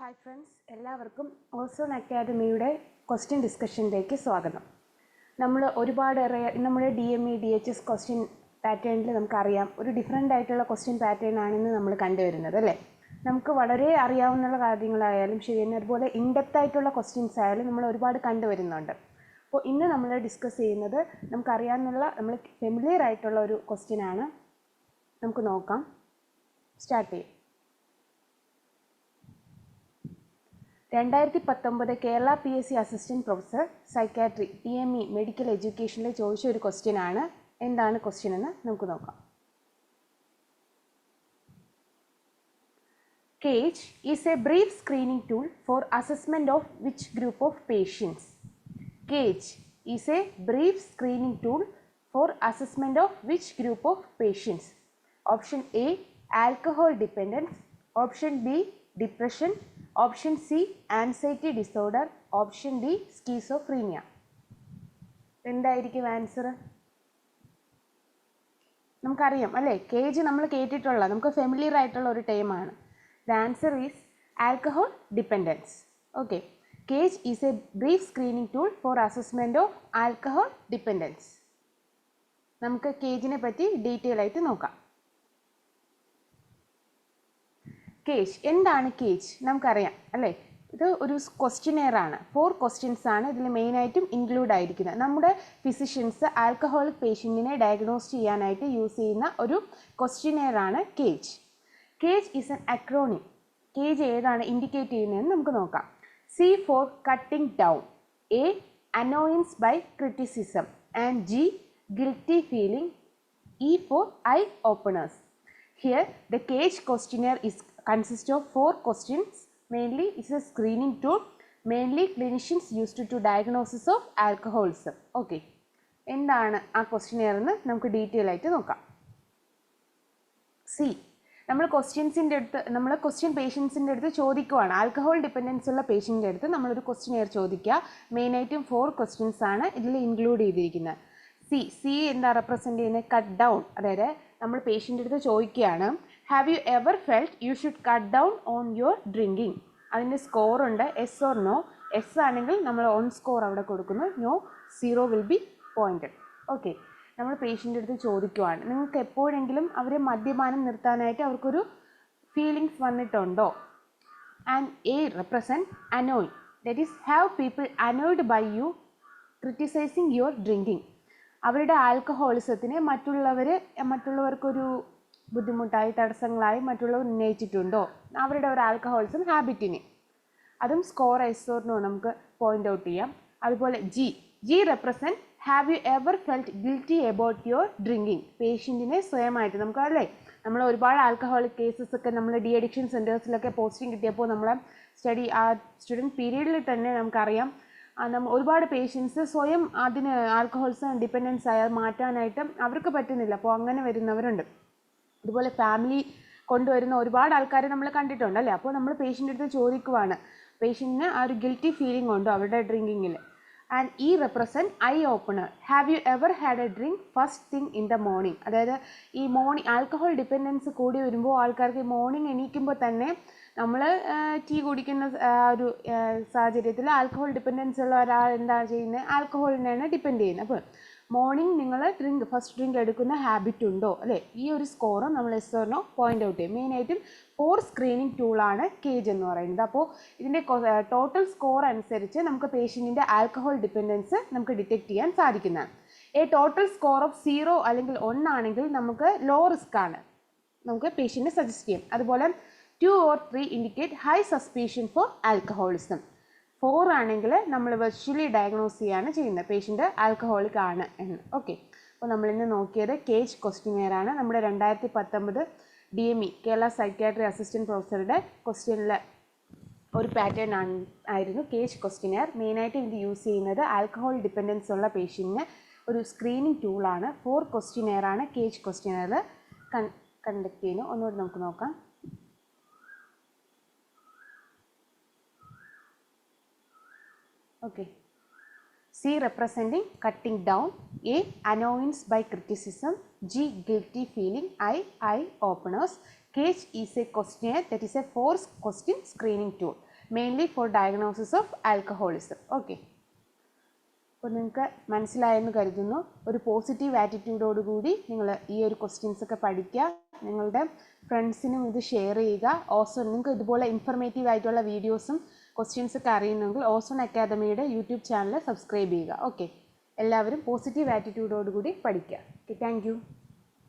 Hi friends എല്ലാവർക്കും ozone അക്കാദമിയുടെ question ഡിസ്കഷനിലേക്ക് സ്വാഗതം. നമ്മൾ ഒരുപാട് നമ്മുടെ D M E D H S question പാറ്റേണിൽ നമുക്കറിയാം. ഒരു ഡിഫറെന്റ് ആയിട്ടുള്ള ക്വസ്റ്റ്യൻ പാറ്റേൺ ആണെന്ന് നമ്മൾ കണ്ടുവരുന്നത് അല്ലേ? നമുക്ക് വളരെ അറിയാവുന്ന കാര്യങ്ങളായാലും ശരി തന്നെ അതുപോലെ ഇൻഡെപ്ത് ആയിട്ടുള്ള ക്വസ്റ്റ്യൻസ് ആയാലും നമ്മൾ ഒരുപാട് കണ്ടുവരുന്നുണ്ട്. അപ്പോൾ ഇന്ന് നമ്മൾ ഡിസ്കസ് ചെയ്യുന്നത് നമുക്കറിയാവുന്ന നമ്മൾ ഫെമിലിയർ ആയിട്ടുള്ള ഒരു ക്വസ്റ്റ്യൻ ആണ്. നമുക്ക് നോക്കാം. സ്റ്റാർട്ട് ചെയ്യാം. രണ്ടായിരത്തി പത്തൊമ്പത് Kerala P S C assistant professor psychiatry T M E medical എഡ്യൂക്കേഷനിൽ ചോദിച്ച ഒരു ക്വസ്റ്റ്യൻ ആണ്. എന്താണ് ക്വസ്റ്റ്യൻ എന്ന് നമുക്ക് നോക്കാം. CAGE is a brief screening tool for assessment of which group of patients CAGE is a brief screening tool for assessment of which group of patients option A alcohol dependence option B depression option C anxiety disorder option D schizophrenia എന്തായിരിക്കും answer നമുക്കറിയാം അല്ലേ? Cage നമ്മൾ കേട്ടിട്ടുള്ള നമുക്ക് familiar ആയിട്ടുള്ള ഒരു ടൈമാണ് the answer is alcohol dependence okay CAGE is a brief screening tool for assessment of alcohol dependence നമുക്ക് കേജിനെ പറ്റി ഡീറ്റെയിൽ ആയിട്ട് നോക്കാം. കേജ്. എന്താണ് കേജ്? നമുക്കറിയാം അല്ലേ? ഇത് ഒരു ക്വസ്റ്റ്യനെയർ ആണ്. ഫോർ ക്വസ്റ്റ്യൻസ് ആണ് ഇതിൽ മെയിനായിട്ടും ഇൻക്ലൂഡ് ആയിരിക്കുന്നത്. നമ്മുടെ ഫിസിഷ്യൻസ് ആൽക്കഹോളിക് പേഷ്യന്റിനെ ഡയഗ്നോസ് ചെയ്യാനായിട്ട് യൂസ് ചെയ്യുന്ന ഒരു ക്വസ്റ്റ്യനെയർ ആണ് CAGE. CAGE is an acronym CAGE ഏതാണ്? ഇൻഡിക്കേറ്റ് ചെയ്യുന്നതെന്ന് നമുക്ക് നോക്കാം. C for cutting down A annoyance by criticism and G guilty feeling E for eye openers here the CAGE questionnaire is consists of four questions. Mainly, it's a screening tool. Mainly, clinicians used to diagnosis of alcoholism. Okay. എന്താണ് ആ questionnaire എന്ന് നമുക്ക് detail ആയിട്ട് നോക്കാം C നമ്മൾ ക്വസ്റ്റ്യൻസിന്റെ അടുത്ത് നമ്മൾ question പേഷ്യൻസിന്റെ അടുത്ത് ചോദിക്കുവാണ് ആൽക്കഹോൾ ഡിപ്പെൻഡൻസ് ഉള്ള പേഷ്യന്റെ അടുത്ത് നമ്മളൊരു ക്വസ്റ്റ്യനെയർ ചോദിക്കുക മെയിനായിട്ടും ഫോർ ക്വസ്റ്റ്യൻസ് ആണ് ഇതിൽ ഇൻക്ലൂഡ് ചെയ്തിരിക്കുന്നത് സി സി എന്താ റെപ്രസെന്റ് ചെയ്യുന്നത് കട്ട് ഡൗൺ അതായത് നമ്മൾ പേഷ്യന്റെ അടുത്ത് ചോദിക്കുകയാണ് have you ever felt you should cut down on your drinking അതിന്റെ സ്കോർ ഉണ്ട്. എസ് ഓർ നോ എസ് ആണെങ്കിൽ നമ്മൾ ഓൺ സ്കോർ അവിടെ കൊടുക്കുന്നു. No zero will be pointed okay നമ്മൾ പേഷ്യന്റെ അടുത്ത് ചോദിക്കുവാണ്. നിങ്ങൾക്ക് എപ്പോഴെങ്കിലും അവരെ മദ്യപാനം നിർത്താനായിട്ട് അവർക്കൊരു ഫീലിങ്സ് വന്നിട്ടുണ്ടോ? And A represent annoy that is have people annoyed by you criticising your drinking അവരുടെ ആൽക്കഹോളിസത്തിന് മറ്റുള്ളവർ മറ്റുള്ളവർക്കൊരു ബുദ്ധിമുട്ടായി തടസ്സങ്ങളായി മറ്റുള്ളവർ ഉന്നയിച്ചിട്ടുണ്ടോ? അവരുടെ ഒരു ആൽക്കഹോളിസം ഹാബിറ്റിന് അതും സ്കോർ ഐസോറിനോ നമുക്ക് പോയിന്റ് ഔട്ട് ചെയ്യാം. അതുപോലെ G G represent have you ever felt guilty about your drinking പേഷ്യന്റിനെ സ്വയമായിട്ട് നമുക്ക് അല്ലേ നമ്മൾ ഒരുപാട് ആൽക്കഹോളിക് കേസസ് ഒക്കെ നമ്മൾ ഡി അഡിക്ഷൻ സെന്റേഴ്സിലൊക്കെ പോസ്റ്റിംഗ് കിട്ടിയപ്പോൾ നമ്മളെ സ്റ്റഡി ആ സ്റ്റുഡന്റ് പീരീഡിൽ തന്നെ നമുക്കറിയാം. നമ്മൾ ഒരുപാട് പേഷ്യൻസ് സ്വയം അതിന് ആൽക്കഹോൾസ് ഡിപ്പെൻഡൻസ് ആയാൽ മാറ്റാനായിട്ട് അവർക്ക് പറ്റുന്നില്ല. അപ്പോൾ അങ്ങനെ വരുന്നവരുണ്ട്. അതുപോലെ ഫാമിലി കൊണ്ടുവരുന്ന ഒരുപാട് ആൾക്കാരെ നമ്മൾ കണ്ടിട്ടുണ്ട് അല്ലേ അപ്പോൾ നമ്മൾ പേഷ്യന്റെ അടുത്ത് ചോദിക്കുവാണ്. പേഷ്യന്റിന് ആ ഒരു ഗിൽറ്റി ഫീലിംഗ് ഉണ്ടോ അവരുടെ ഡ്രിങ്കിങ്ങിൽ and E represent eye opener have you ever had a drink first thing in the morning അതായത് ഈ മോർണിംഗ് ആൽക്കഹോൾ ഡിപ്പെൻഡൻസ് കൂടി വരുമ്പോൾ ആൾക്കാർക്ക് മോർണിംഗ് എണീക്കുമ്പോൾ തന്നെ നമ്മൾ ടീ കുടിക്കുന്ന ഒരു സാഹചര്യത്തിൽ ആൽക്കഹോൾ ഡിപ്പെൻഡൻസ് ഉള്ള ഒരാൾ എന്താ ചെയ്യുന്നത്? ആൽക്കഹോളിനെയാണ് ഡിപ്പെൻഡ് ചെയ്യുന്നത്. അപ്പോൾ മോർണിംഗ് നിങ്ങൾ ഡ്രിങ്ക് ഫസ്റ്റ് ഡ്രിങ്ക് എടുക്കുന്ന ഹാബിറ്റ് ഉണ്ടോ? അല്ലേ? ഈ ഒരു സ്കോറും നമ്മൾ എസ് ഓർനോ പോയിന്റ് ഔട്ട് ചെയ്യും. മെയിനായിട്ടും ഫോർ സ്ക്രീനിങ് ടൂളാണ് കേജ് എന്ന് പറയുന്നത്. അപ്പോൾ ഇതിന്റെ ടോട്ടൽ സ്കോർ അനുസരിച്ച് നമുക്ക് പേഷ്യന്റിന്റെ ആൽക്കഹോൾ ഡിപ്പെൻഡൻസ് നമുക്ക് ഡിറ്റക്ട് ചെയ്യാൻ സാധിക്കുന്നതാണ്. A total score of zero അല്ലെങ്കിൽ ഒൺ ആണെങ്കിൽ നമുക്ക് ലോ റിസ്ക് ആണ്. നമുക്ക് പേഷ്യന്റിനെ സജസ്റ്റ് ചെയ്യാം. അതുപോലെ two or three indicate high suspicion for alcoholism four ആണെങ്കിൽ നമ്മൾ വെർച്വലി ഡയഗ്നോസ് ചെയ്യാണ് ചെയ്യുന്നത്. പേഷ്യന്റ് ആൽക്കഹോളിക് ആണ് എന്ന്. ഓക്കെ അപ്പോൾ നമ്മളിന്ന് നോക്കിയത് കേജ് ക്വസ്റ്റ്യനെയർ ആണ്. നമ്മുടെ രണ്ടായിരത്തി പത്തൊമ്പത് D M E Kerala psychiatry assistant പ്രൊഫസറുടെ ക്വസ്റ്റ്യനിലെ ഒരു പാറ്റേൺ ആണ് ആയിരുന്നു കേജ് ക്വസ്റ്റ്യനെയർ മെയിനായിട്ട് ഇത് യൂസ് ചെയ്യുന്നത്? ആൽക്കഹോൾ ഡിപ്പെൻഡൻസ് ഉള്ള പേഷ്യന്റിന് ഒരു സ്ക്രീനിങ് ടൂളാണ് ഫോർ ക്വസ്റ്റ്യനെയർ ആണ് കേജ് ക്വസ്റ്റ്യനെയർ കൺ കണ്ടക്ട് ചെയ്യുന്നത്. ഒന്നുകൂടി നമുക്ക് നോക്കാം. Okay. C representing cutting down a annoyance by criticism g guilty feeling i i openers. Cage is a questionnaire that is a force question screening tool mainly for diagnosis of alcoholism okay അപ്പോൾ നിങ്ങൾക്ക് മനസ്സിലായെന്ന് കരുതുന്നു. ഒരു positive ആറ്റിറ്റ്യൂഡോടുകൂടി നിങ്ങൾ ഈ ഒരു questions ഒക്കെ പഠിക്കുക. നിങ്ങളുടെ ഫ്രണ്ട്സിനും ഇത് ഷെയർ ചെയ്യുക. ഓൾസോ നിങ്ങൾക്ക് ഇതുപോലെ ഇൻഫർമേറ്റീവ് ആയിട്ടുള്ള വീഡിയോസും ക്വസ്റ്റ്യൻസ് ഒക്കെ അറിയുന്നെങ്കിൽ ഓസോൺ അക്കാദമിയുടെ യൂട്യൂബ് ചാനൽ സബ്സ്ക്രൈബ് ചെയ്യുക. ഓക്കെ എല്ലാവരും പോസിറ്റീവ് ആറ്റിറ്റ്യൂഡോടുകൂടി പഠിക്കുക. Okay thank